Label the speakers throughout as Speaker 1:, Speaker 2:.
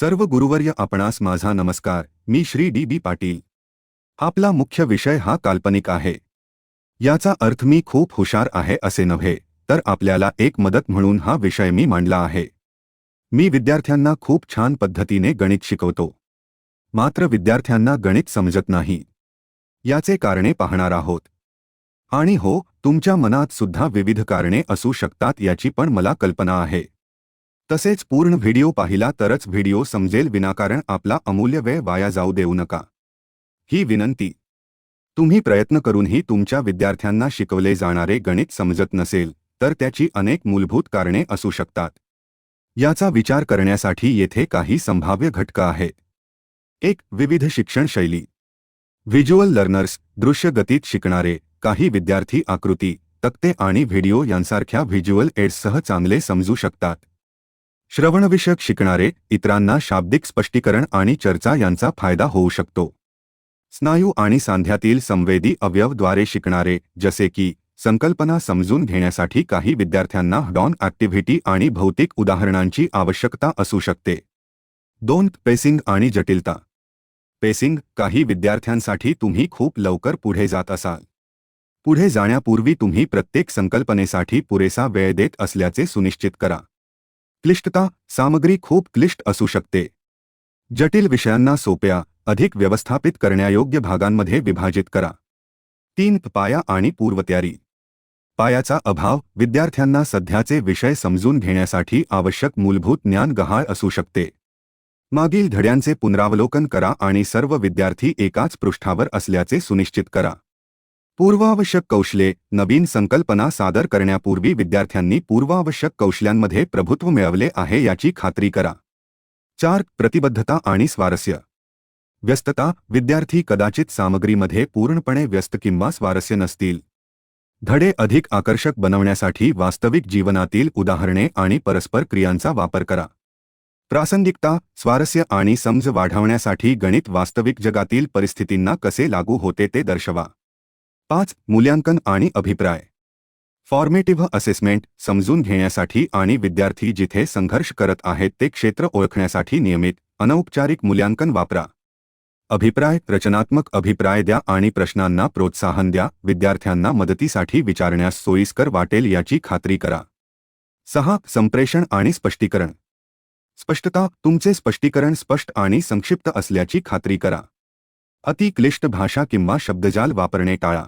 Speaker 1: सर्व गुरुवर्य आपणास माझा नमस्कार. मी श्री डी बी पाटील. आपला मुख्य विषय हा काल्पनिक आहे. याचा अर्थ मी खूप हुशार आहे असे नव्हे तर आपल्याला एक मदत म्हणून हा विषय मी मांडला आहे. मी विद्यार्थ्यांना खूप छान पद्धतीने गणित शिकवतो. मात्र विद्यार्थ्यांना गणित समजत नाही. याचे कारणे पाहणार आहोत. आणि हो तुमच्या मनात सुद्धा विविध कारणे असू शकतात याची पण मला कल्पना आहे. तसेच पूर्ण व्हिडिओ पाहिला तरच व्हिडिओ समजेल विनाकारण आपला अमूल्य वेळ वाया जाऊ देऊ नका. ही विनंती. तुम्ही प्रयत्न करूनही तुमच्या विद्यार्थ्यांना शिकवले जाणारे गणित समजत नसेल तर त्याची अनेक मूलभूत कारणे असू शकतात. याचा विचार करण्यासाठी येथे काही संभाव्य घटक आहेत एक विविध शिक्षण शैली. व्हिज्युअल लर्नर्स दृश्य गतीत शिकणारे काही विद्यार्थी आकृती तक्ते आणि व्हिडिओ यांसारख्या व्हिज्युअल एड्ससह चांगले समजू शकतात. श्रवणविषयक शिकणारे इतरांना शाब्दिक स्पष्टीकरण आणि चर्चा यांचा फायदा होऊ शकतो. स्नायू आणि सांध्यातील संवेदी अवयवद्वारे शिकणारे जसे की संकल्पना समजून घेण्यासाठी काही विद्यार्थ्यांना डॉन ॲक्टिव्हिटी आणि भौतिक उदाहरणांची आवश्यकता असू शकते. दोन पेसिंग आणि जटिलता. पेसिंग काही विद्यार्थ्यांसाठी तुम्ही खूप लवकर पुढे जात असाल. पुढे जाण्यापूर्वी तुम्ही प्रत्येक संकल्पनेसाठी पुरेसा वेळ देत असल्याचे सुनिश्चित करा. क्लिष्टता सामग्री खूप क्लिष्ट असू शकते. जटिल विषयांना सोप्या, अधिक व्यवस्थापित करण्यायोग्य भागांमध्ये विभाजित करा. तीन, पाया आणि पूर्वतयारी. पायाचा अभाव विद्यार्थ्यांना सध्याचे विषय समजून घेण्यासाठी आवश्यक मूलभूत ज्ञान गहाळ असू शकते. मागील धड्यांचे पुनरावलोकन करा आणि सर्व विद्यार्थी एकाच पृष्ठावर असल्याचे सुनिश्चित करा. पूर्वावश्यक कौशले नवीन संकल्पना सादर करण्यापूर्वी विद्यार्थ्यांनी पूर्वावश्यक कौशल्यांमध्ये प्रभुत्व मिळवले आहे याची खात्री करा. चार प्रतिबद्धता आणि स्वारस्य. व्यस्तता विद्यार्थी कदाचित सामग्रीमध्ये पूर्णपणे व्यस्त किंवा स्वारस्य नसतील. धडे अधिक आकर्षक बनवण्यासाठी वास्तविक जीवनातील उदाहरणे आणि परस्पर क्रियांचा वापर करा. प्रासंगिकता स्वारस्य आणि समज वाढवण्यासाठी गणित वास्तविक जगातील परिस्थितींना कसे लागू होते ते दर्शवा. पाच मूल्यांकन आणि अभिप्राय. फॉर्मेटिव्ह असेसमेंट समजून घेण्यासाठी आणि विद्यार्थी जिथे संघर्ष करत आहेत ते क्षेत्र ओळखण्यासाठी नियमित अनौपचारिक मूल्यांकन वापरा. अभिप्राय रचनात्मक अभिप्राय द्या आणि प्रश्नांना प्रोत्साहन द्या. विद्यार्थ्यांना मदतीसाठी विचारण्यास सोयीस्कर वाटेल याची खात्री करा. सहा संप्रेषण आणि स्पष्टीकरण. स्पष्टता तुमचे स्पष्टीकरण स्पष्ट आणि संक्षिप्त असल्याची खात्री करा. अतिक्लिष्ट भाषा किंवा शब्दजाल वापरणे टाळा.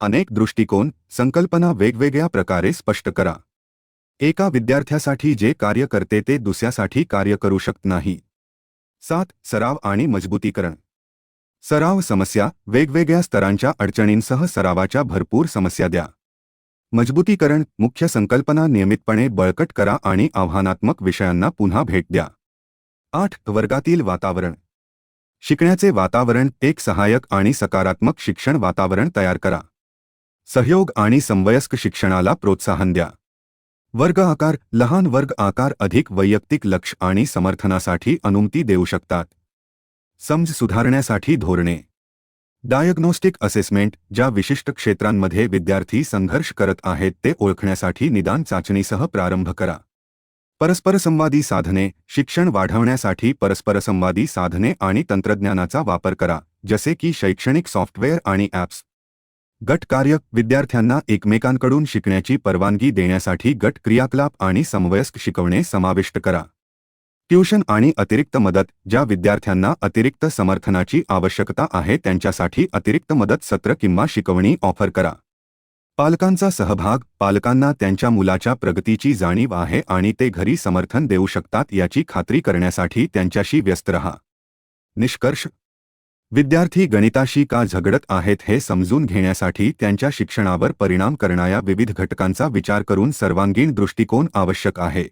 Speaker 1: अनेक दृष्टिकोन, संकल्पना वेगवेगळ्या प्रकारे स्पष्ट करा. एका विद्यार्थ्यासाठी जे कार्य करते ते दुसऱ्यासाठी कार्य करू शकत नाही. सात, सराव आणि मजबूतीकरण. सराव समस्या, वेगवेगळ्या स्तरांच्या अडचणींसह सरावाच्या भरपूर समस्या द्या. मजबूतीकरण, मुख्य संकल्पना नियमितपणे बळकट करा आणि आव्हानात्मक विषयांना पुन्हा भेट द्या. आठ, वर्गातील वातावरण. शिकण्याचे वातावरण, एक सहायक आणि सकारात्मक शिक्षण वातावरण तयार करा. सहयोग आणि संवयस्क शिक्षणाला प्रोत्साहन द्या. वर्ग आकार लहान वर्ग आकार अधिक वैयक्तिक लक्ष आणि समर्थनासाठी अनुमती देऊ शकतात. समज सुधारण्यासाठी धोरणे. डायग्नोस्टिक असेसमेंट ज्या विशिष्ट क्षेत्रांमध्ये विद्यार्थी संघर्ष करत आहेत ते ओळखण्यासाठी निदान चाचणीसह प्रारंभ करा. परस्परसंवादी साधने शिक्षण वाढवण्यासाठी परस्परसंवादी साधने आणि तंत्रज्ञानाचा वापर करा जसे की शैक्षणिक सॉफ्टवेअर आणि ॲप्स. गट कार्य विद्यार्थ्यांना एकमेकांकडून शिकण्याची परवानगी देण्यासाठी गट क्रियाकलाप आणि समवयस्क शिकवणे समाविष्ट करा. ट्यूशन आणि अतिरिक्त मदत ज्या विद्यार्थ्यांना अतिरिक्त समर्थनाची आवश्यकता आहे त्यांच्यासाठी अतिरिक्त मदत सत्र किंवा शिकवणी ऑफर करा. पालकांचा सहभाग पालकांना त्यांच्या मुलाच्या प्रगतीची जाणीव आहे आणि ते घरी समर्थन देऊ शकतात याची खात्री करण्यासाठी त्यांच्याशी व्यस्त रहा. निष्कर्ष विद्यार्थी गणिताशी का झगडत आहेत हे समजून घेण्यासाठी त्यांच्या शिक्षणावर परिणाम करणाऱ्या विविध घटकांचा विचार करून सर्वांगीण दृष्टिकोन आवश्यक आहे.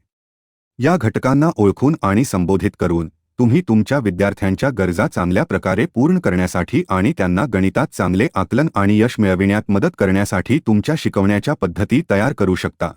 Speaker 1: या घटकांना ओळखून आणि संबोधित करून तुम्ही तुमच्या विद्यार्थ्यांच्या गरजा चांगल्या प्रकारे पूर्ण करण्यासाठी आणि त्यांना गणितात चांगले आकलन आणि यश मिळविण्यात मदत करण्यासाठी तुमच्या शिकवण्याच्या पद्धती तयार करू शकता.